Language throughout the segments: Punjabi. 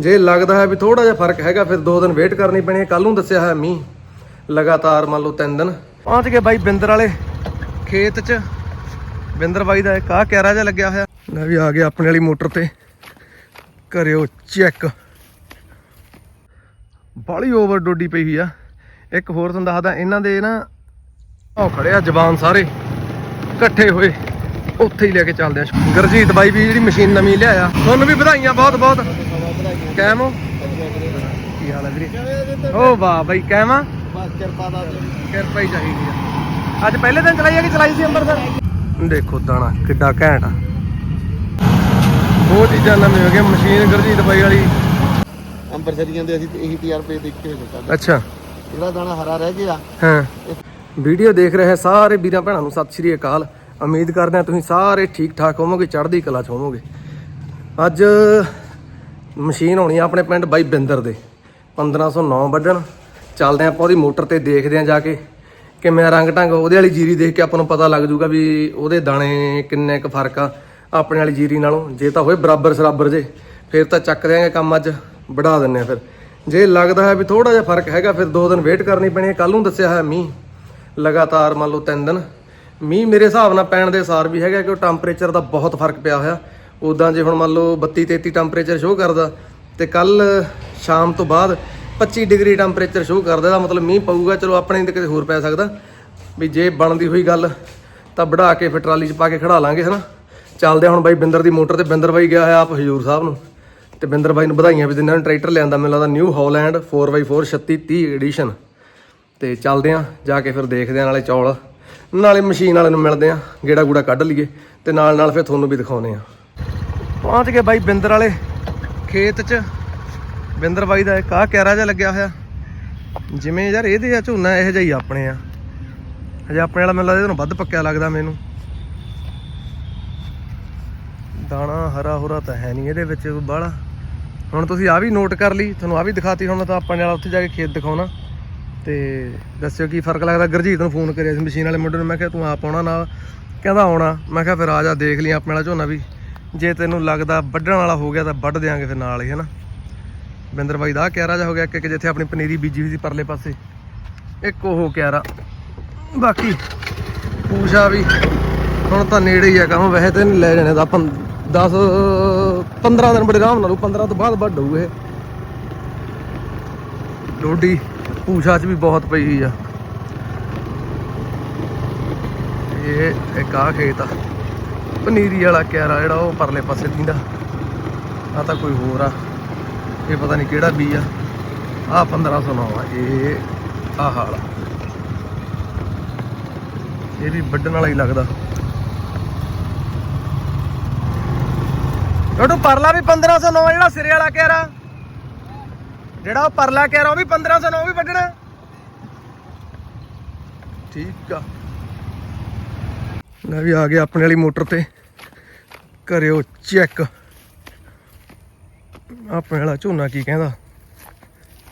ਜੇ ਲੱਗਦਾ ਹੈ ਵੀ ਥੋੜਾ ਜਿਹਾ ਫ਼ਰਕ ਹੈਗਾ, ਫਿਰ ਦੋ ਦਿਨ ਵੇਟ ਕਰਨੀ ਪੈਣੀ ਹੈ। ਕੱਲ ਨੂੰ ਦੱਸਿਆ ਹੈ ਮੀਂਹ। ਲਗਾਤਾਰ ਮੰਨ ਲਓ ਤਿੰਨ ਦਿਨ। ਪਹੁੰਚ ਗਏ ਬਾਈ ਬਿੰਦਰ ਵਾਲੇ ਖੇਤ 'ਚ। ਬਿੰਦਰ ਬਾਈ ਦਾ ਇੱਕ ਆਹ ਕੈਰਾ ਜਿਹਾ ਲੱਗਿਆ ਹੋਇਆ। ਲੈ ਵੀ ਆ ਗਿਆ ਆਪਣੇ ਵਾਲੀ ਮੋਟਰ ਤੇ। ਕਰਿਓ ਚੈੱਕ ਬਾਲੀ ਓਵਰ ਡੋਡੀ ਪਈ ਹੋਈ ਆ। ਇੱਕ ਹੋਰ ਤੁਹਾਨੂੰ ਦੱਸਦਾ, ਇਹਨਾਂ ਦੇ ਨਾ ਉਹ ਖੜੇ ਆ ਜਵਾਨ ਸਾਰੇ। ਇਕੱਠੇ ਹੋਏ। ਉੱਥੇ ਹੀ ਲੈ ਕੇ ਚੱਲਦੇ ਆ। ਗਰਜੀਤ ਬਾਈ ਵੀ ਜਿਹੜੀ ਮਸ਼ੀਨ ਨਵੀਂ ਲਿਆਇਆ। ਤੁਹਾਨੂੰ ਵੀ ਵਧਾਈਆਂ ਬਹੁਤ ਬਹੁਤ ਕੈਮ ਹੋ? ਕੀ ਹਾਲ ਹੈ ਵੀਰੇ? ਓ ਵਾਹ ਬਾਈ ਕੈਮ ਆ? ਬਸ ਕਿਰਪਾ ਦਾ ਕਿਰਪਾ ਹੀ ਚਾਹੀਦੀ ਆ। ਅੱਜ ਪਹਿਲੇ ਦਿਨ ਚਲਾਈ ਆ ਕਿ ਚਲਾਈ ਸੀ ਅੰਮ੍ਰਿਤਸਰ? ਦੇਖੋ ਦਾਣਾ ਕਿੱਡਾ ਘੈਂਟ ਆ। ਉਹ ਚੀਜ਼ਾਂ ਨਵੀਂ ਹੋ ਗਈਆਂ ਮਸ਼ੀਨ ਗਰਜੀਤ ਬਾਈ ਵਾਲੀ। ਅੰਬਰਸਰੀਆਂ ਦੇ ਅਸੀਂ ਇਹੀ ਟੀਆਰਪੀ ਦੇਖੇ ਹੋਏ ਕੱਲ ਅੱਛਾ। ਜਿਹੜਾ ਦਾਣਾ ਹਰਾ ਰਹਿ ਗਿਆ ਹਾਂ। ਵੀਡੀਓ ਦੇਖ ਰਹੇ ਸਾਰੇ ਵੀਰਾਂ ਭੈਣਾਂ ਨੂੰ ਸਤਿ ਸ਼੍ਰੀ ਅਕਾਲ। ਉਮੀਦ ਕਰਦੇ ਹਾਂ ਤੁਸੀਂ ਸਾਰੇ ਠੀਕ ਠਾਕ ਹੋਵੋਗੇ ਚੜ੍ਹਦੀ ਕਲਾ 'ਚ ਹੋਵੋਗੇ। ਅੱਜ ਮਸ਼ੀਨ ਆਉਣੀ ਆ ਆਪਣੇ ਪਿੰਡ ਬਾਈ ਬਿੰਦਰ ਦੇ। 1509 ਵੱਢਣ। ਚੱਲਦੇ ਆਪਾਂ ਉਹਦੀ ਮੋਟਰ ਤੇ ਦੇਖਦੇ ਆਂ ਜਾ ਕੇ ਕਿਵੇਂ ਰੰਗ ਢੰਗ ਉਹਦੇ ਵਾਲੀ ਜੀਰੀ ਦੇਖ ਕੇ ਆਪਾਂ ਨੂੰ ਪਤਾ ਲੱਗ ਜੂਗਾ ਵੀ ਉਹਦੇ ਦਾਣੇ ਕਿੰਨੇ ਕੁ ਫ਼ਰਕ ਆ ਆਪਣੇ ਵਾਲੀ ਜੀਰੀ ਨਾਲੋਂ। ਜੇ ਤਾਂ ਹੋਏ ਬਰਾਬਰ ਸਰਾਬਰ ਜੇ, ਫਿਰ ਤਾਂ ਚੱਕ ਦਿਆਂਗੇ ਕੰਮ ਅੱਜ ਵਧਾ ਦਿੰਨੇ ਆ ਫਿਰ। ਜੇ ਲੱਗਦਾ ਹੈ ਵੀ ਥੋੜਾ ਜਿਹਾ ਫ਼ਰਕ ਹੈਗਾ, ਫਿਰ ਦੋ ਦਿਨ ਵੇਟ ਕਰਨੀ ਪੈਣੀ ਹੈ। ਕੱਲ ਨੂੰ ਦੱਸਿਆ ਹੈ ਮੀਂਹ, ਲਗਾਤਾਰ ਮੰਨ ਲਓ ਤਿੰਨ ਦਿਨ। ਮੀਂਹ ਮੇਰੇ ਹਿਸਾਬ ਨਾਲ ਪੈਣ ਦੇ ਸਾਰ ਵੀ ਹੈਗਾ ਕਿ ਉਹ ਟੈਂਪਰੇਚਰ ਦਾ ਬਹੁਤ ਫ਼ਰਕ ਪਿਆ ਹੋਇਆ। ਉਦਾਂ ਜੇ ਹੁਣ ਮੰਨ ਲਓ 32 33 ਟੈਂਪਰੇਚਰ ਸ਼ੋਅ ਕਰਦਾ ਤੇ ਕੱਲ ਸ਼ਾਮ ਤੋਂ ਬਾਅਦ 25 ਡਿਗਰੀ ਟੈਂਪਰੇਚਰ ਸ਼ੋਅ ਕਰਦਾ, ਇਹਦਾ ਮਤਲਬ ਮੀਂਹ ਪਊਗਾ, ਚਲੋ ਆਪਣੇ ਨਹੀਂ ਤਾਂ ਕਿਤੇ ਹੋਰ ਪੈ ਸਕਦਾ। ਵੀ ਜੇ ਬਣਦੀ ਹੋਈ ਗੱਲ, ਤਾਂ ਵਢਾ ਕੇ ਫਿਰ ਟਰਾਲੀ 'ਚ ਪਾ ਕੇ ਖੜਾ ਲਾਂਗੇ, ਹਨਾ? ਚੱਲਦੇ ਹਾਂ ਹੁਣ ਬਾਈ ਬਿੰਦਰ ਦੀ ਮੋਟਰ ਤੇ, ਬਿੰਦਰ ਬਾਈ ਗਿਆ ਹੋਇਆ ਆਪ ਹਜੂਰ ਸਾਹਿਬ ਨੂੰ। ਤੇ ਬਿੰਦਰ ਬਾਈ ਨੂੰ ਵਧਾਈਆਂ ਵੀ ਦਿੰਦੇ ਨੇ, ਟਰੈਕਟਰ ਲਿਆਂਦਾ, ਮੈਨੂੰ ਲੱਗਦਾ ਨਿਊ ਹਾਲੈਂਡ 4x4 36 30 ਐਡੀਸ਼ਨ ਤੇ ਚੱਲਦੇ ਆਂ ਜਾ ਕੇ ਫਿਰ ਦੇਖਦੇ ਆਂ ਨਾਲੇ ਚੌਲ। ਨਾਲੇ ਮਸ਼ੀਨ ਵਾਲੇ ਨੂੰ ਮਿਲਦੇ ਆਂ ਗੇੜਾ ਗੂੜਾ ਕੱਢ ਲਈਏ, ਤੇ ਨਾਲ ਨਾਲ ਫਿਰ ਤੁਹਾਨੂੰ ਵੀ ਦਿਖਾਉਨੇ ਆ ਪਹੁੰਚ ਗਏ ਬਾਈ ਬਿੰਦਰ ਵਾਲੇ ਖੇਤ 'ਚ। ਬਿੰਦਰ ਬਾਈ ਦਾ ਇੱਕ ਆਹ ਕੈਰਾ ਜਿਹਾ ਲੱਗਿਆ ਹੋਇਆ। ਜਿਵੇਂ ਯਾਰ ਇਹਦੇ ਆ ਝੋਨਾ ਇਹੋ ਜਿਹਾ ਹੀ ਆਪਣੇ ਆ। ਹਜੇ ਆਪਣੇ ਵਾਲਾ ਮੈਨੂੰ ਲੱਗਦਾ ਇਹਨੂੰ ਵੱਧ ਪੱਕਿਆ ਲੱਗਦਾ ਮੈਨੂੰ। ਦਾਣਾ ਹਰਾ ਹੁਰਾ ਤਾਂ ਹੈ ਨਹੀਂ ਇਹਦੇ ਵਿੱਚ ਬਾਹਲਾ। ਹੁਣ ਤੁਸੀਂ ਆ ਵੀ ਨੋਟ ਕਰ ਲਈ, ਤੁਹਾਨੂੰ ਆ ਵੀ ਦਿਖਾਤੀ, ਹੁਣ ਤਾਂ ਆਪਣੇ ਵਾਲਾ ਉੱਥੇ ਜਾ ਕੇ ਖੇਤ ਦਿਖਾਉਣਾ। ਤੇ ਦੱਸਿਓ ਕੀ ਫ਼ਰਕ ਲੱਗਦਾ। ਗੁਰਜੀਤ ਨੂੰ ਫੋਨ ਕਰਿਆ ਸੀ ਮਸ਼ੀਨ ਵਾਲੇ ਮੁੰਡੇ ਨੂੰ। ਮੈਂ ਕਿਹਾ ਤੂੰ ਆਪ ਆਉਣਾ ਨਾਲ। ਕਹਿੰਦਾ ਆਉਣਾ। ਮੈਂ ਕਿਹਾ ਫਿਰ ਆ ਜਾ, ਦੇਖ ਲਈ ਆਪਣੇ ਵਾਲਾ ਝੋਨਾ ਵੀ। ਜੇ ਤੈਨੂੰ ਲੱਗਦਾ ਵੱਢਣ ਵਾਲਾ ਹੋ ਗਿਆ ਤਾਂ ਵੱਢ ਦਿਆਂਗੇ ਫਿਰ ਨਾਲ ਹੀ, ਹਨਾ? ਬਿੰਦਰ ਬਾਈ ਦਾ ਕਿਆਰਾ ਜਾ ਹੋ ਗਿਆ ਕਿ ਇੱਕ ਜਿੱਥੇ ਆਪਣੀ ਪਨੀਰੀ ਬੀਜੀ ਹੋਈ ਸੀ ਪਰਲੇ ਪਾਸੇ। ਇੱਕ ਉਹ ਕਿਆਰਾ। ਬਾਕੀ ਪੂਸ਼ਾ ਵੀ ਹੁਣ ਤਾਂ ਨੇੜੇ ਹੀ ਆ ਕੰਮ, ਵੈਸੇ ਤੇ ਨਹੀਂ ਲੈ ਜਾਣੇ ਦਾ 10 15 ਦਿਨ ਬੜੇ ਆਰਾਮ ਨਾਲ 15 ਤੋਂ ਬਾਅਦ ਵੱਢ ਹੋਊ ਇਹ। ਡੋਡੀ ਪੂਸ਼ਾ ਚ ਵੀ ਬਹੁਤ ਪਈ ਹੋਈ ਆ। ਇਹ ਇੱਕ ਆ ਖੇਤ ਆ। ਪਨੀਰੀ ਵਾਲਾ ਕਿਆਰਾ ਜਿਹੜਾ ਉਹ ਪਰਲੇ ਪਾਸੇ ਦਿੰਦਾ ਆ ਤਾਂ ਕੋਈ ਹੋਰ ਆ। ਇਹ ਪਤਾ ਨਹੀਂ ਕਿਹੜਾ ਬੀ ਆ। ਆ 1509 ਆ। ਇਹ ਆ ਹਾਲ ਇਹ ਵੀ ਵੱਢਣ ਵਾਲਾ ਹੀ ਲੱਗਦਾ। ਟੋਟੂ ਪਰਲਾ ਵੀ 1509 ਜਿਹੜਾ ਸਿਰੇ ਵਾਲਾ ਕਿਆਰਾ। ਜਿਹੜਾ ਉਹ ਪਰਲਾ ਕਿਆਰਾ, ਉਹ ਵੀ 1509 ਵੀ ਵੱਢਣਾ। ਠੀਕ ਆ। ਲੈ ਵੀ ਆ ਗਿਆ ਆਪਣੇ ਵਾਲੀ ਮੋਟਰ ਤੇ। ਕਰਿਓ ਚੈੱਕ। ਆਪਣੇ ਵਾਲਾ ਝੋਨਾ ਕੀ ਕਹਿੰਦਾ?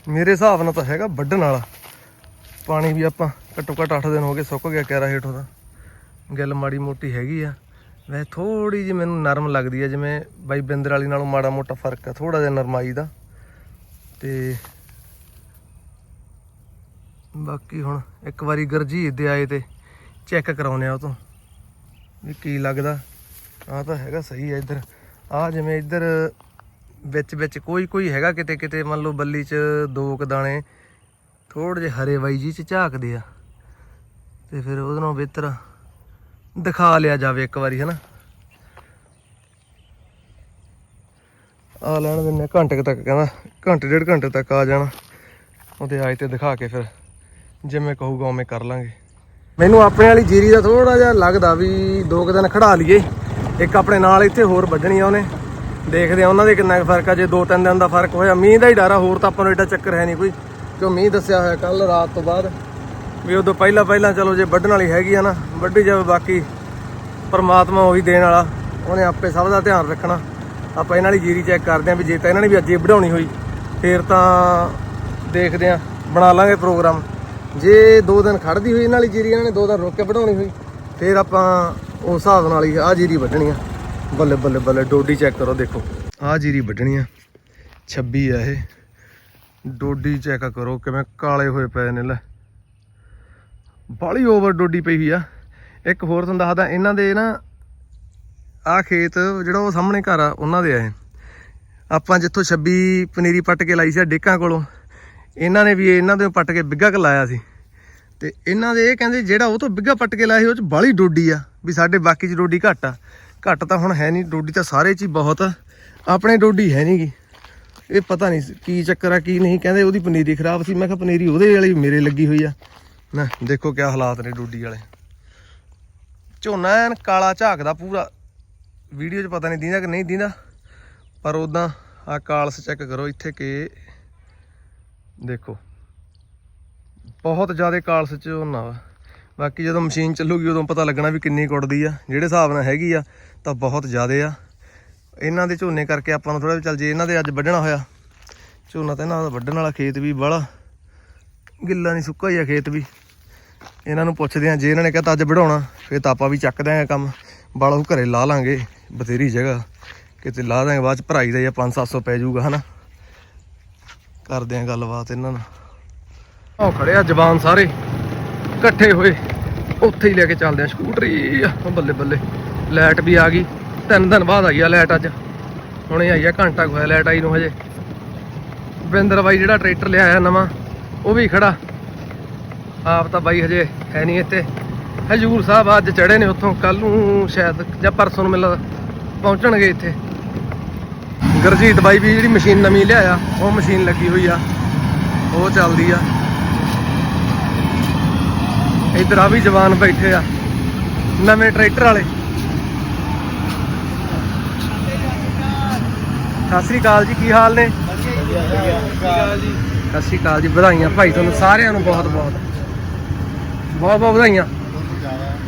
ਮੇਰੇ ਹਿਸਾਬ ਨਾਲ ਤਾਂ ਹੈਗਾ ਵੱਢਣ ਵਾਲਾ। ਪਾਣੀ ਵੀ ਆਪਾਂ ਘੱਟੋ ਘੱਟ 8 ਦਿਨ ਹੋ ਗਏ ਸੁੱਕ ਗਿਆ ਕਿਆਰਾ ਹੇਠੋਂ ਦਾ ਗੱਲ ਮਾੜੀ ਮੋਟੀ ਹੈਗੀ ਆ। ਵੈਸੇ ਥੋੜੀ ਜਿਹੀ ਮੈਨੂੰ ਨਰਮ ਲੱਗਦੀ ਆ, ਜਿਵੇਂ ਬਾਈ ਬਿੰਦਰ ਵਾਲੀ ਨਾਲੋਂ ਮਾੜਾ ਮੋਟਾ ਫ਼ਰਕ ਆ ਥੋੜਾ ਜਿਹਾ ਨਰਮਾਈ ਦਾ। ਤੇ ਬਾਕੀ ਹੁਣ ਇੱਕ ਵਾਰੀ ਗਰਜੀ ਦੇ ਆਏ ਤੇ ਚੈੱਕ ਕਰਾਉਨੇ ਆ ਉਹ ਤੋਂ। ਵੀ ਕੀ ਲੱਗਦਾ? ਆ ਤਾਂ ਹੈਗਾ ਸਹੀ ਹੈ ਇੱਧਰ। ਆ ਜਿਵੇਂ ਇੱਧਰ ਵਿੱਚ ਵਿੱਚ ਕੋਈ ਕੋਈ ਹੈਗਾ ਕਿਤੇ ਕਿਤੇ, ਮੰਨ ਲਓ ਬੱਲੀ 'ਚ ਦੋ ਕ ਦਾਣੇ ਥੋੜੇ ਜਿਹੇ ਹਰੇ ਬਾਈ ਜੀ 'ਚ ਝਾਕਦੇ ਆ। ਤੇ ਫਿਰ ਉਹਦੇ ਨਾਲ ਬਿਹਤਰ ਦਿਖਾ ਲਿਆ ਜਾਵੇ ਇੱਕ ਵਾਰੀ, ਹਨਾ। ਆ ਲੈਣ ਦਿੰਨੇ ਘੰਟੇ ਤੱਕ, ਕਹਿੰਦਾ ਘੰਟੇ, ਡੇਢ ਘੰਟੇ ਤੱਕ ਆ ਜਾਣਾ। ਉਹਦੇ ਆਏ ਤੇ ਦਿਖਾ ਕੇ ਫਿਰ, ਜਿਵੇਂ ਕਹੂਗਾ ਉਵੇਂ ਕਰ ਲਾਂਗੇ। ਮੈਨੂੰ ਆਪਣੇ ਵਾਲੀ ਜੀਰੀ ਦਾ ਥੋੜਾ ਜਿਹਾ ਲੱਗਦਾ ਵੀ ਦੋ ਕੁ ਦਿਨ ਖੜਾ ਲਈਏ। ਇੱਕ ਆਪਣੇ ਨਾਲ ਇੱਥੇ ਹੋਰ ਵੱਢਣੀ ਆ ਉਹਨੇ। ਦੇਖਦੇ ਆ ਉਹਨਾਂ ਦੇ ਕਿੰਨਾ ਕੁ ਫ਼ਰਕ ਆ। ਜੇ ਦੋ ਤਿੰਨ ਦਿਨ ਦਾ ਫ਼ਰਕ ਹੋਇਆ, ਮੀਂਹ ਦਾ ਹੀ ਡਰ ਆ, ਹੋਰ ਤਾਂ ਆਪਾਂ ਨੂੰ ਐਡਾ ਚੱਕਰ ਹੈ ਨਹੀਂ ਕੋਈ। ਕਿਉਂ ਮੀਂਹ ਦੱਸਿਆ ਹੋਇਆ ਕੱਲ ਰਾਤ ਤੋਂ ਬਾਅਦ। ਵੀ ਉਦੋਂ ਪਹਿਲਾਂ ਪਹਿਲਾਂ ਚਲੋ ਜੇ ਵੱਢਣ ਵਾਲੀ ਹੈਗੀ ਆ ਨਾ, ਵੱਢੀ ਜਾਵੇ ਬਾਕੀ। ਪਰਮਾਤਮਾ ਉਹੀ ਦੇਣ ਵਾਲਾ। ਉਹਨੇ ਆਪੇ ਸਭ ਦਾ ਧਿਆਨ ਰੱਖਣਾ। ਆਪਾਂ ਇਹਨਾਂ ਵਾਲੀ ਜੀਰੀ ਚੈੱਕ ਕਰਦੇ ਆਂ ਵੀ ਜੇ ਤਾਂ ਇਹਨਾਂ ਨੇ ਵੀ ਅੱਜ ਇਹ ਵਧਾਉਣੀ ਹੋਈ, ਫੇਰ ਤਾਂ ਦੇਖਦੇ ਆਂ, ਬਣਾ ਲਾਂਗੇ ਪ੍ਰੋਗਰਾਮ ਜੇ ਦੋ ਦਿਨ ਖੜਦੀ ਹੋਈ ਇਹਨਾਂ ਵਾਲੀ ਜੀਰੀ ਇਹਨਾਂ ਨੇ ਦੋ ਦਿਨ ਰੁਕ ਕੇ ਵਢਾਉਣੀ ਹੋਈ, ਫਿਰ ਆਪਾਂ ਉਸ ਹਿਸਾਬ ਨਾਲ ਹੀ ਆਹ ਜੀਰੀ ਵੱਢਣੀ ਆ। ਬੱਲੇ ਬੱਲੇ ਬੱਲੇ, ਡੋਡੀ ਚੈੱਕ ਕਰੋ, ਦੇਖੋ। ਆਹ ਜੀਰੀ ਵੱਢਣੀ ਆ 26 ਆ ਇਹ। ਡੋਡੀ ਚੈੱਕ ਕਰੋ, ਕਿਵੇਂ ਕਾਲੇ ਹੋਏ ਪਏ ਨੇ, ਲੈ। ਬਾਲੀ ਓਵਰ ਡੋਡੀ ਪਈ ਹੋਈ ਆ। ਇੱਕ ਹੋਰ ਤੁਹਾਨੂੰ ਦੱਸਦਾ, ਇਹਨਾਂ ਦੇ ਨਾ ਆ ਖੇਤ ਜਿਹੜਾ ਉਹ ਸਾਹਮਣੇ ਘਰ ਆ, ਉਹਨਾਂ ਦੇ ਆ ਇਹ। ਆਪਾਂ ਜਿੱਥੋਂ 26 ਪਨੀਰੀ ਪੱਟ ਕੇ ਲਾਈ ਸੀ ਡੇਕਾਂ ਕੋਲੋਂ। ਇਹਨਾਂ ਨੇ ਵੀ ਇਹਨਾਂ ਦੇ ਪੱਟ ਕੇ ਬਿੱਗਾ ਕ ਲਾਇਆ ਸੀ। ਤੇ ਇਹਨਾਂ ਦੇ ਇਹ ਕਹਿੰਦੇ ਜਿਹੜਾ ਉਹ ਤੋਂ ਬਿੱਗਾ ਪੱਟ ਕੇ ਲਾਇਆ ਸੀ, ਉਹ ਚ ਬਾਲੀ ਡੋਡੀ ਆ, ਵੀ ਸਾਡੇ ਬਾਕੀ ਚ ਡੋਡੀ ਘੱਟ ਆ। ਘੱਟ ਤਾਂ ਹੁਣ ਹੈ ਨਹੀਂ, ਡੋਡੀ ਤਾਂ ਸਾਰੇ ਚ ਹੀ ਬਹੁਤ ਆ। ਆਪਣੇ ਡੋਡੀ ਹੈ ਨਹੀਂਗੀ ਇਹ ਪਤਾ ਨਹੀਂ ਕੀ ਚੱਕਰ ਆ, ਕੀ ਨਹੀਂ। ਕਹਿੰਦੇ ਉਹਦੀ ਪਨੀਰੀ ਖਰਾਬ ਸੀ। ਮੈਂ ਕਿਹਾ ਪਨੀਰੀ ਉਹਦੇ ਵਾਲੀ ਮੇਰੇ ਲੱਗੀ ਹੋਈ ਆ। ਨਾ, ਦੇਖੋ ਕਿਆ ਹਾਲਾਤ ਨੇ ਡੋਡੀ ਵਾਲੇ। ਝੋਨਾ ਐਨ ਕਾਲਾ ਝਾਕਦਾ ਪੂਰਾ। ਵੀਡੀਓ 'ਚ ਪਤਾ ਨਹੀਂ ਦਿੰਦਾ ਕਿ ਨਹੀਂ ਦਿੰਦਾ। ਪਰ ਉਦਾਂ ਆ ਕਾਲਸ ਚੈੱਕ ਕਰੋ ਇੱਥੇ ਕਿ ਦੇਖੋ। ਬਹੁਤ ਜ਼ਿਆਦਾ ਕਾਲਸ ਝੋਨਾ ਵਾ। ਬਾਕੀ ਜਦੋਂ ਮਸ਼ੀਨ ਚੱਲੂਗੀ, ਉਦੋਂ ਪਤਾ ਲੱਗਣਾ ਵੀ ਕਿੰਨੀ ਕੁੱਟਦੀ ਆ। ਜਿਹੜੇ ਹਿਸਾਬ ਨਾਲ ਹੈਗੀ ਆ, ਤਾਂ ਬਹੁਤ ਜ਼ਿਆਦਾ ਆ। ਇਹਨਾਂ ਦੇ ਝੋਨੇ ਕਰਕੇ ਆਪਾਂ ਨੂੰ ਥੋੜਾ ਚੱਲ, ਜੇ ਇਹਨਾਂ ਦੇ ਅੱਜ ਵੱਢਣਾ ਹੋਇਆ, ਝੋਨਾ ਤਾਂ ਇਹਨਾਂ ਦਾ ਵੱਢਣ ਵਾਲਾ ਖੇਤ ਵੀ ਬਾਹਲਾ ਗਿੱਲਾ ਨਹੀਂ, ਸੁੱਕਾ ਹੀ ਆ ਖੇਤ ਵੀ। ਇਹਨਾਂ ਨੂੰ ਪੁੱਛਦੇ ਆ, ਜੇ ਇਹਨਾਂ ਨੇ ਕਹਤਾ ਅੱਜ ਵਢਾਉਣਾ, ਫੇਰ ਤਾਂ ਆਪਾਂ ਵੀ ਚੱਕ ਦਿਆਂਗੇ ਕੰਮ। ਬਾਲਾ ਉਹ ਘਰੇ ਲਾ ਲਾਂਗੇ, ਬਥੇਰੀ ਜਗ੍ਹਾ। ਕਿਤੇ ਲਾ ਦਾਂਗੇ ਬਾਅਦ ਚ ਭਰਾਈ ਦਾ ਜਾਂ 5-700 ਪੈ ਜਾਊਗਾ, ਹਨਾ। ਕਰਦੇ ਆ ਗੱਲਬਾਤ ਇਹਨਾਂ ਨਾਲ। ਉਹ ਖੜੇ ਆ ਜਵਾਨ ਸਾਰੇ। ਇਕੱਠੇ ਹੋਏ। ਉੱਥੇ ਹੀ ਲੈ ਕੇ ਚੱਲਦੇ ਆ ਸਕੂਟਰੀ। ਉਹ ਬੱਲੇ ਬੱਲੇ। ਲਾਈਟ ਵੀ ਆ ਗਈ। ਤਿੰਨ ਦਿਨ ਬਾਅਦ ਆਈ ਆ ਲਾਈਟ ਅੱਜ। ਹੁਣੇ ਆਈ ਆ, ਘੰਟਾ ਕੁ ਹੋਇਆ ਲਾਈਟ ਆਈ ਨੂੰ ਹਜੇ। ਵਿੰਦਰ ਬਾਈ ਜਿਹੜਾ ਟਰੈਕਟਰ ਲਿਆਇਆ ਨਵਾਂ, ਉਹ ਵੀ ਖੜਾ। ਆਪ ਤਾਂ ਬਾਈ ਹਜੇ ਹੈ ਨਹੀਂ ਇੱਥੇ। ਹਜੂਰ ਸਾਹਿਬ ਅੱਜ ਚੜੇ ਨੇ ਉੱਥੋਂ। ਕੱਲ ਨੂੰ ਸ਼ਾਇਦ ਜਾਂ ਪਰਸੋਂ ਨੂੰ ਮਿਲਦਾ ਪਹੁੰਚਣਗੇ ਇੱਥੇ। ਗੁਰਜੀਤ ਬਾਈ ਵੀ ਜਿਹੜੀ ਮਸ਼ੀਨ ਨਵੀਂ ਲਿਆਇਆ ਉਹ ਮਸ਼ੀਨ ਲੱਗੀ ਹੋਈ ਆ। ਉਹ ਚੱਲਦੀ ਆ। ਇੱਧਰ ਆ ਵੀ ਜਵਾਨ ਬੈਠੇ ਆ ਨਵੇਂ ਟਰੈਕਟਰ ਵਾਲੇ। ਸਤਿ ਸ੍ਰੀ ਅਕਾਲ ਜੀ ਕੀ ਹਾਲ ਨੇ? ਸਤਿ ਸ਼੍ਰੀ ਅਕਾਲ ਜੀ ਵਧਾਈਆਂ ਭਾਈ ਤੁਹਾਨੂੰ ਸਾਰਿਆਂ ਨੂੰ ਬਹੁਤ ਬਹੁਤ। ਬਹੁਤ ਬਹੁਤ ਵਧਾਈਆਂ।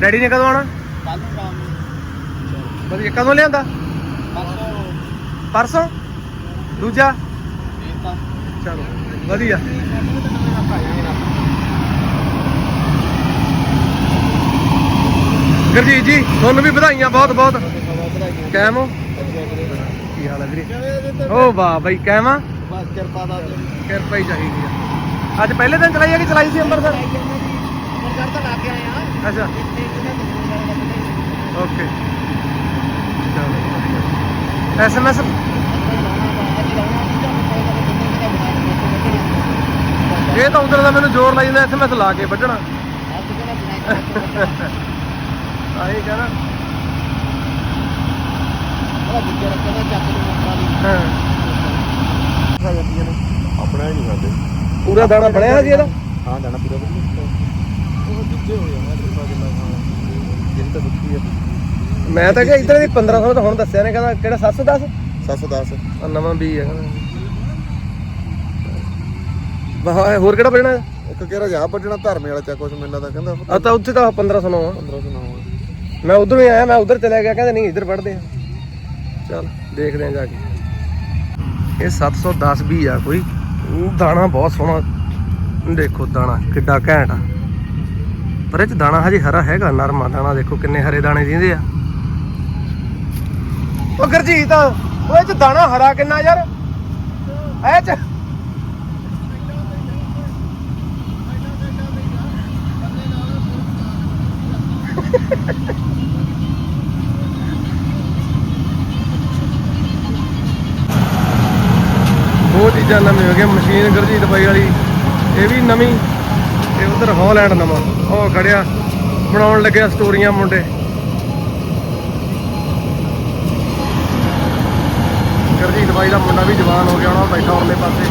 ਡੈਡੀ ਨੇ ਕਦੋਂ ਆਉਣਾ? ਵਧੀਆ ਕਦੋਂ ਲਿਆਂਦਾ? ਪਰਸੋਂ? ਦੂਜਾ? ਚਲੋ ਵਧੀਆ। ਗੁਰਜੀਤ ਜੀ ਤੁਹਾਨੂੰ ਵੀ ਵਧਾਈਆਂ ਬਹੁਤ ਬਹੁਤ। ਕਾਇਮ ਹੋ? ਕੀ ਹਾਲ ਹੈ ਵੀਰੇ? ਓ ਵਾਹ ਬਈ ਕਾਇਮ ਆ? ਬਸ ਕਿਰਪਾ ਦਾ ਕਿਰਪਾ ਹੀ ਚਾਹੀਦੀ ਆ। ਅੱਜ ਪਹਿਲੇ ਦਿਨ ਚਲਾਈ ਹੈ ਕਿ ਚਲਾਈ ਸੀ ਅੰਮ੍ਰਿਤਸਰ? ਅੰਮ੍ਰਿਤਸਰ ਤਾਂ ਲਾ ਕੇ ਆਏ ਆ। ਅੱਛਾ। ਓਕੇ। ਚਲੋ ਐਸਐਮਐਸ ਇਹ ਤਾਂ ਉਧਰ ਦਾ ਮੈਨੂੰ ਜ਼ੋਰ ਲਾਈ ਜਾਂਦਾ ਐਸਐਮਐਸ ਲਾ ਕੇ ਵੱਢਣਾ। ਆਹੀ ਕਹਣਾ। ਹਾਂ ਆਪਣਾ ਹੀ ਨਹੀਂ ਖਾਦੇ ਪੂਰਾ ਦਾਣਾ ਬਣਿਆ ਸੀ ਇਹਦਾ? ਹਾਂ ਦਾਣਾ ਪੂਰਾ ਵਧੀਆ ਉਹ ਦੂਜੇ ਹੋ ਜਾਣਾ ਜਿੰਨਾ ਤਾਂ ਸੁੱਕੀ ਆ। ਮੈਂ ਤਾਂ ਕਿਹਾ ਇਧਰ ਦੀ 1500 ਤਾਂ ਹੁਣ ਦੱਸਿਆ ਨੇ ਕਹਿੰਦਾ ਕਿਹੜਾ 710 710 ਆ ਨਵਾਂ ਵੀ ਹੈ ਵਾਹ ਹੋਰ ਕਿਹੜਾ ਵੱਢਣਾ? ਇੱਕ ਕਿਹੜਾ ਜਾ ਵੱਜਣਾ ਧਰਮੇ ਵਾਲਾ ਚਾ ਕੁਛ ਮੈਨੂੰ ਲੱਗਦਾ ਕਹਿੰਦਾ। ਆ ਤਾਂ ਉੱਥੇ ਤਾਂ 1509 ਆ। 1509 ਮੈਂ ਉਧਰੋਂ ਹੀ ਆਇਆ ਮੈਂ ਉਧਰ ਚਲਾ ਗਿਆ ਕਹਿੰਦੇ ਨਹੀਂ ਇੱਧਰ ਪੜਦੇ ਆ। ਚੱਲ ਦੇਖਦੇ ਆ ਜਾ ਕੇ। ਇਹ 710 ਵੀ ਆ ਕੋਈ। ਉਹ ਦਾਣਾ ਬਹੁਤ ਸੋਹਣਾ। ਦੇਖੋ ਦਾਣਾ ਕਿੱਡਾ ਘੈਂਟ ਆ। ਪਰ ਇਹ ਚ ਦਾਣਾ ਹਜੇ ਹਰਾ ਹੈਗਾ ਨਰਮਾ ਦਾਣਾ ਦੇਖੋ ਕਿੰਨੇ ਹਰੇ ਦਾਣੇ ਦਿੰਦੇ ਆ। ਉਹ ਗਰਜੀਤ ਉਹ ਚ ਦਾਣਾ ਹਰਾ ਕਿੰਨਾ ਯਾਰ? ਇਹ ਚ। ਉਹ ਚੀਜ਼ਾਂ ਨਵੀਂ ਹੋ ਗਈਆਂ, ਮਸ਼ੀਨ ਗੁਰਜੀਤ ਬਾਈ ਵਾਲੀ, ਇਹ ਵੀ ਨਵੀਂ, ਤੇ ਉਧਰ ਹੌਲੈਂਡ ਨਵਾਂ, ਉਹ ਖੜਿਆ, ਬਣਾਉਣ ਲੱਗਿਆ ਸਟੋਰੀਆਂ ਮੁੰਡੇ। ਗੁਰਜੀਤ ਬਾਈ ਦਾ ਮੁੰਡਾ ਵੀ ਜਵਾਨ ਹੋ ਗਿਆ ਹੁਣ ਉਹ ਬੈਠਾ ਉਰਲੇ ਪਾਸੇ।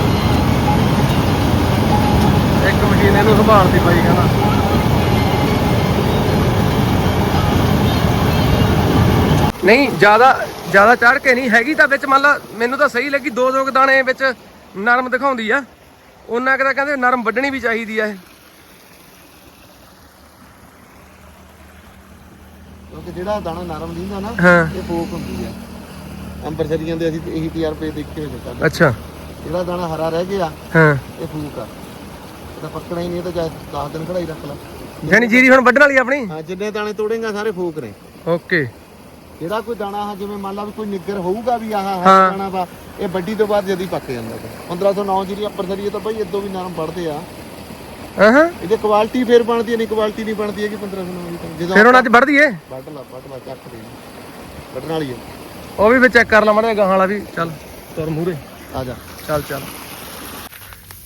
ਇੱਕ ਮਸ਼ੀਨ ਇਹਨੂੰ ਸੰਭਾਲਦੀ ਬਾਈ ਕਹਿੰਦਾ ਨਹੀਂ ਜ਼ਿਆਦਾ ਜ਼ਿਆਦਾ ਚੜ ਕੇ ਨਹੀਂ ਹੈਗੀ ਤਾਂ ਵਿੱਚ ਮੰਨ ਲਾ ਮੈਨੂੰ ਤਾਂ ਸਹੀ ਲੱਗੀ ਦੋ ਦੋ ਕੁ ਦਾਣੇ ਵਿੱਚ ਨਰਮ ਦਿਖਾਉਂਦੀ ਆ। ਉਹਨਾਂ ਕਿਤਾ ਕਹਿੰਦੇ ਨਰਮ ਵੱਢਣੀ ਵੀ ਚਾਹੀਦੀ ਆ ਇਹ। ਕਿਉਂਕਿ ਜਿਹੜਾ ਦਾਣਾ ਨਰਮ ਦਿੰਦਾ ਨਾ ਹਾਂ। ਇਹ ਫੋਕ ਹੁੰਦੀ ਆ। ਅੰਬਰਸਰੀਆਂ ਦੇ ਅਸੀਂ ਇਹੀ ਟੀਆਰਪੀ ਦੇਖੇ ਹੋਏ ਨੇ ਅੱਛਾ। ਜਿਹੜਾ ਦਾਣਾ ਹਰਾ ਰਹਿ ਗਿਆ ਹਾਂ। ਇਹ ਫੂਕ ਆ। ਇਹਦਾ ਪੱਕਣਾ ਹੀ ਨਹੀਂ ਇਹ ਤਾਂ ਚਾਹੇ 10 ਦਿਨ ਖੜਾਈ ਰੱਖ ਲੈ। ਯਾਨੀ ਜੀਰੀ ਹੁਣ ਵੱਢਣ ਵਾਲੀ ਆ ਆਪਣੀ? ਹਾਂ ਜਿੰਨੇ ਦਾਣੇ ਤੋੜੇਗਾ ਸਾਰੇ ਫੂਕ ਨੇ। ਓਕੇ। ਜਿਹੜਾ ਕੋਈ ਦਾਣਾ ਆ ਜਿਵੇਂ ਮੰਨ ਲਾ ਵੀ ਕੋਈ ਨਿੱਗਰ ਹੋਊਗਾ ਵੀ ਆਹ ਹਾਂ। ਹੈ। ਦਾਣਾ ਵਾ ਇਹ ਵੱਡੀ ਤੋਂ ਬਾਅਦ ਜਦੀ ਪੱਕ ਜਾਂਦਾ ਵਾ। 1509 ਜਿਹੜੀ ਅੱਪਰ ਸਰੀਏ ਤਾਂ ਬਈ ਇਦੋਂ ਵੀ ਨਰਮ ਵੱਢਦੇ ਆ। ਹਾਂ ਹਾਂ ਇਹਦੀ ਕੁਆਲਿਟੀ ਫੇਰ ਬਣਦੀ ਹੈ ਨਹੀਂ ਕੁਆਲਿਟੀ ਨਹੀਂ ਬਣਦੀ ਹੈਗੀ 1509 ਦੀ ਤਾਂ। ਜਦੋਂ ਫਿਰ ਹੁਣ ਅੱਜ ਦਈਏ? ਵੱਢ ਲਾ ਵੱਢ ਲਾ ਚੱਕ ਦੇ। ਵੱਢਣ ਵਾਲੀ ਹੈ ਉਹ ਵੀ ਵਿੱਚ ਚੈੱਕ ਕਰ ਲਾ ਮਾੜਾ ਜਿਹਾ ਗਾਹਾਂ ਵਾਲਾ ਵੀ। ਚੱਲ ਤੁਰ ਮੂਰੇ ਆ ਜਾ। ਚੱਲ ਚੱਲ।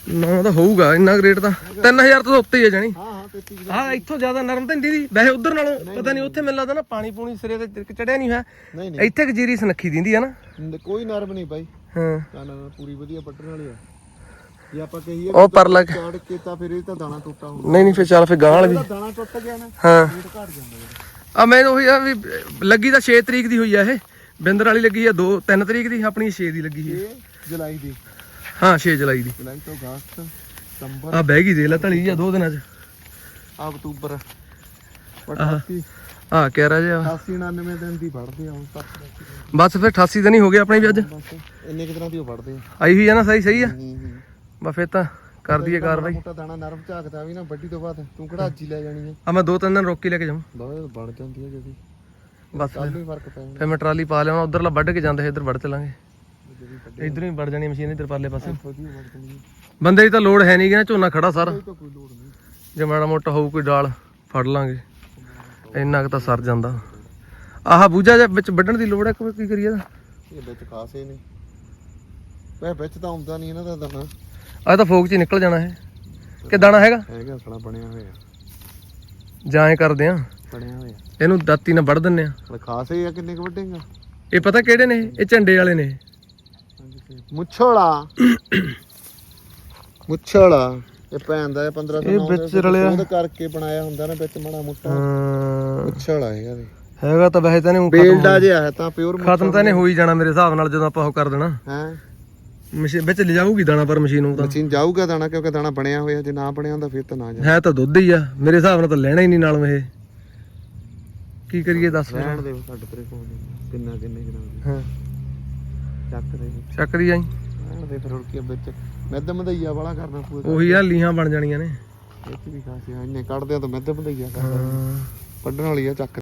ਨਾ ਤਾਂ ਹੋਊਗਾ ਇੰਨਾ ਰੇਟ ਤਾਂ। 3000 ਤੋਂ ਉੱਤੇ ਹੀ ਹੈ ਜਾਣੀ। ਹਾਂ ਹਾਂ 33 ਕਿਲੋ ਹਾਂ ਇੱਥੋਂ ਜ਼ਿਆਦਾ ਨਰਮ ਤਾਂ ਨਹੀਂ ਦੀ ਵੈਸੇ ਉਧਰ ਨਾਲੋਂ ਪਤਾ ਨਹੀਂ ਉੱਥੇ ਮੈਨੂੰ ਲੱਗਦਾ ਨਾ ਪਾਣੀ ਪੂਣੀ ਸਿਰੇ ਤੇ ਚੜਿਆ ਨਹੀਂ ਹੋਇਆ। ਨਹੀਂ ਨਹੀਂ। ਇੱਥੇ ਕਜੀਰੀ ਸਨੱਖੀ ਦਿੰਦੀ ਆ ਨਾ। ਨ- ਕੋਈ ਨਰਮ ਨਹੀਂ ਬਾਈ। ਹਾਂ। ਦਾਣਾ ਪੂਰੀ ਵਧੀਆ ਵੱਢਣ ਵਾਲੀ ਆ। ਜੇ ਆਪਾਂ ਕਹੀਏ ਉਹ ਪਰ ਲੱਗ ਚਾੜ ਕੇ ਤਾਂ ਫਿਰ ਇਹ ਤਾਂ ਦਾਣਾ ਟੁੱਟਾ ਹੁੰਦਾ ਨਹੀਂ ਨਹੀਂ ਫਿਰ ਚੱਲ ਫਿਰ ਗਾਂ ਵਾਲਾ ਦਾਣਾ ਟੁੱਟ ਗਿਆ ਨਾ ਹਾਂ। ਘਟ ਜਾਂਦਾ। ਆ ਮੈਂ ਉਹੀ ਆ ਵੀ ਲੱਗੀ ਤਾਂ 6 ਤਰੀਕ ਦੀ ਹੋਈ ਆ ਇਹ। ਬਿੰਦਰ ਵਾਲੀ ਲੱਗੀ ਆ 2 3 ਤਰੀਕ ਦੀ ਆਪਣੀ 6 ਦੀ ਲੱਗੀ ਹੈ ਇਹ ਜੁਲਾਈ ਦੀ। ਹਾਂ 6 ਜੁਲਾਈ ਦੀ। ਜੁਲਾਈ ਤੋਂ ਅਗਸਤ ਸਤੰਬਰ। ਆ ਬਹਿ ਗਈ ਦੇ ਲੈ ਧਲੀ ਆ ਦੋ ਦਿਨਾਂ ਚ। ਆ ਅਕਤੂਬਰ। ਆਹ। 88 ਆ ਕਹਿ ਰਿਹਾ ਜਿਹਾ। 88 99 ਦਿਨ ਦੀ ਵੜਦੇ ਆ ਹੁਣ ਤੱਕ ਬਸ ਫਿਰ 88 ਦਿਨ ਹੀ ਹੋ ਗਏ ਆਪਣੇ ਵੀ ਅੱਜ। ਇੰਨੇ ਕਿ ਦੀ ਉਹ ਵੜਦੇ ਆ। ਆਈ ਹੋਈ ਆ ਨਾ ਸਹੀ ਸਹੀ ਆ? ਬਸ ਫਿਰ ਤਾਂ ਕਰ ਦਈਏ ਕਾਰਵਾਈ। ਮੋਟਾ ਦਾਣਾ ਨਰਮ ਝਾਕਦਾ ਵੀ ਨਾ ਵੱਡੀ ਤੋਂ ਬਾਅਦ ਤੂੰ ਕਿਹੜਾ ਅੱਜ ਲੈ ਜਾਣੀ ਆ? ਆ ਮੈਂ ਦੋ ਤਿੰਨ ਦਿਨ ਰੋਕ ਕੇ ਲੈ ਕੇ ਜਾਵਾਂ ਬਹੁਤ ਬਣ ਜਾਂਦੀ ਆ ਜਦੀ। ਬਸ। ਕੱਲ ਨੂੰ ਫ਼ਰਕ ਫਿਰ ਮੈਂ ਟਰਾਲੀ ਪਾ ਲਿਆਉਣਾ ਉਧਰਲਾ ਵੱਢ ਕੇ ਜਾਂਦੇ ਇੱਧਰ ਵੱਢ ਚਲਾਂਗੇ ਇਧਰੋਂ ਹੀ ਵੱਢ ਜਾਣੀ ਮਸ਼ੀਨ ਇੱਧਰ ਪਰਲੇ ਪਾਸੇ। ਵਧੀਆ ਬੰਦੇ ਦੀ ਤਾਂ ਲੋੜ ਹੈ ਨਹੀਂ ਕਿ ਨਾ ਝੋਨਾ ਖੜਾ ਸਾਰਾ। ਕੋਈ ਤਾਂ ਕੋਈ ਲੋੜ ਨਹੀਂ। ਜੇ ਮਾੜਾ ਮੋਟਾ ਹੋਊ ਕੋਈ ਡਾਲ ਫੜ ਲਾਂਗੇ। ਇੰਨਾ ਕੁ ਤਾਂ ਸਰ ਜਾਂਦਾ। ਆਹ ਬੂਝਾ ਜਿਹਾ ਵਿੱਚ ਵੱਢਣ ਦੀ ਲੋੜ ਹੈ ਕਿ ਕੀ ਕਰੀਏ ਇਹਦਾ? ਇਹ ਵਿੱਚ ਖਾਸੇ ਨੇ ਵੈ ਵਿੱਚ ਤਾਂ ਆਉਂਦਾ ਨਹੀਂ ਇਹਨਾਂ ਦਾ ਦਾਣਾ। ਆਹ ਤਾਂ ਫੋਕ ਚ ਹੀ ਨਿਕਲ ਜਾਣਾ ਹੈ ਕਿ ਦਾਣਾ ਹੈਗਾ? ਹੈਗਾ ਸੜਾ ਬਣਿਆ ਹੋਇਆ। ਜਾਂ ਐਂ ਕਰਦੇ ਆ। ਬਣਿਆ ਹੋਇਆ। ਇਹਨੂੰ ਦਾਤੀ ਨਾਲ ਵੱਢ ਦਿੰਨੇ ਆ। ਖਾਸੇ ਆ ਕਿੰਨੇ ਕੁ ਵੱਡੇਗਾ ਇਹ ਪਤਾ ਕਿਹੜੇ ਨੇ ਇਹ? ਇਹ ਝੰਡੇ ਵਾਲੇ ਨੇ ਮੁੱਛੜਾ ਮੁੱਛੜਾ ਇਹ ਭੈਣ ਦਾ 1500 ਇਹ ਵਿੱਚ ਰਲਿਆ। ਉਹਦੇ ਕਰਕੇ ਬਣਾਇਆ ਹੁੰਦਾ ਨਾ ਵਿੱਚ ਮਾੜਾ ਮੋਟਾ। ਹਾਂ, ਮੁੱਛੜਾ ਹੈਗਾ ਵੀ। ਹੈਗਾ ਤਾਂ ਵੈਸੇ ਤਾਂ ਨਹੀਂ ਬੇਲਡਾ ਜਿਹਾ ਹੈ ਤਾਂ ਪਿਓਰ ਖਤਮ ਤਾਂ ਨਹੀਂ ਹੋ ਹੀ ਜਾਣਾ ਮੇਰੇ ਹਿਸਾਬ ਨਾਲ ਜਦੋਂ ਆਪਾਂ ਉਹ ਕਰ ਦੇਣਾ। ਹੈ? ਮਸ਼ੀਨ ਵਿੱਚ ਲਿਜਾਊਗੀ ਦਾਣਾ ਪਰ ਮਸ਼ੀਨ ਉਹ ਤਾਂ। ਮਸ਼ੀਨ ਜਾਊਗਾ ਦਾਣਾ ਕਿਉਂਕਿ ਦਾਣਾ ਬਣਿਆ ਹੋਇਆ ਜੇ ਨਾ ਬਣਿਆ ਹੁੰਦਾ ਫਿਰ ਤਾਂ ਨਾ ਜਾ ਹੈ ਤਾਂ ਦੁੱਧ ਹੀ ਆ। ਮੇਰੇ ਹਿਸਾਬ ਨਾਲ ਤਾਂ ਲੈਣਾ ਹੀ ਨਹੀਂ ਨਾਲ ਇਹ। ਕੀ ਕਰੀਏ ਦੱਸ ਫਿਰ ਰਹਿਣ ਦੇ ਸਾਡੇ ਤੇਰੇ ਕੋਲ ਕਿੰਨਾ ਕਿੰਨੇ ਗ੍ਰਾਮ ਦੀ। ਹਾਂ। ਚੱਕ ਦੇ। ਰਹਿਣ ਦੇ ਫਿਰ ਹੋਰ ਕੀ ਆ ਵਿੱਚ ਮਿੱਧ ਮਧਈਆ ਵਾਲਾ ਕਰਨਾ ਪੂਰਾ ਉਹੀ ਆ ਲੀਹਾਂ ਬਣ ਜਾਣੀਆਂ ਨੇ। ਵਿੱਚ ਵੀ ਖਾਸੇ ਇੰਨੇ ਕੱਢਦੇ ਆ ਤਾਂ ਮਿੱਧ ਮਧਈਆ ਕਰਦਾ ਹਾਂ। ਵੱਢਣ ਵਾਲੀ ਆ ਚੱਕ